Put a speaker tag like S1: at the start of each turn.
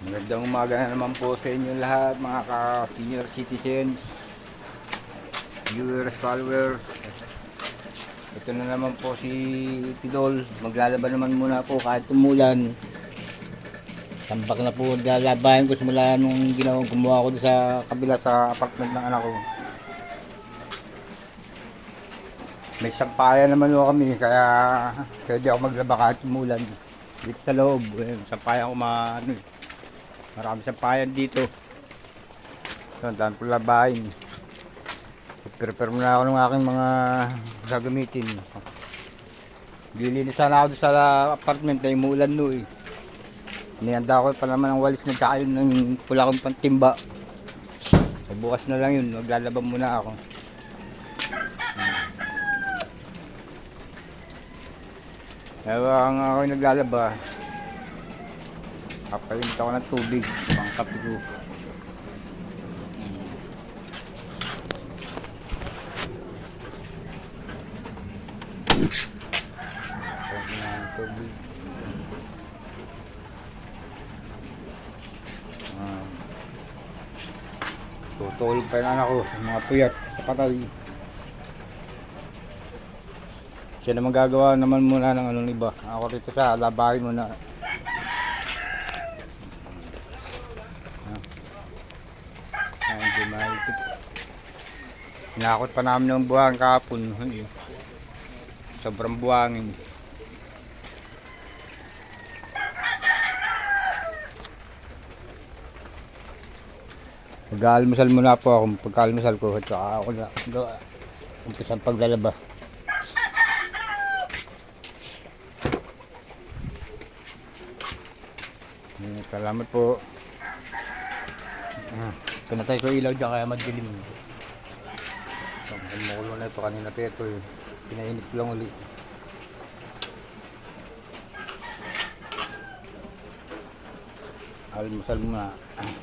S1: Magandang umaga na naman po sa inyo lahat mga ka-senior citizens, viewers, followers. Ito na naman po si Pidol. Maglalaban naman muna po kahit tumulan. Tambak na po lalabahin ko simula nung ginawa gumawa ko sa kabila sa apartment ng anak ko. May sampayan naman po kami kaya pwede ako maglaba kahit tumulan. Dito sa loob, eh, sampayan ko ma, ano, eh, Marami sa payan dito. So, ang dami ko labahin. Prepare muna ako ng aking mga gagamitin. Lilinis sana ako sa apartment na umulan no eh. Nihanda ko pa naman ang walis na tsaka yun ng pula kong pantimba. Eh, bukas na lang yun, maglalaban muna ako. Ewan ako yung naglalaba. Kapalimit ako ng tubig. Pang kape ko. Ah. Tutulog pa yung anak ko. Mga puyat sa patay. Siya naman gagawa naman muna ng anong iba. Ako rito sa labahin muna. Ay, hindi mahigpit. Nakakot pa namin ng buwan kahapon. Ay, Sobrang buwangin. Mag-aalmusal muna po ako. Pagka-almusal ko, at saka ako na gawa. Ang paglalaba. Salamat po. Ah, pinatay ko ilaw dyan kaya madilim. So, Kumukulo na ito kanina pa ito eh. Pinainit ko lang uli. Almusal muna. Ah.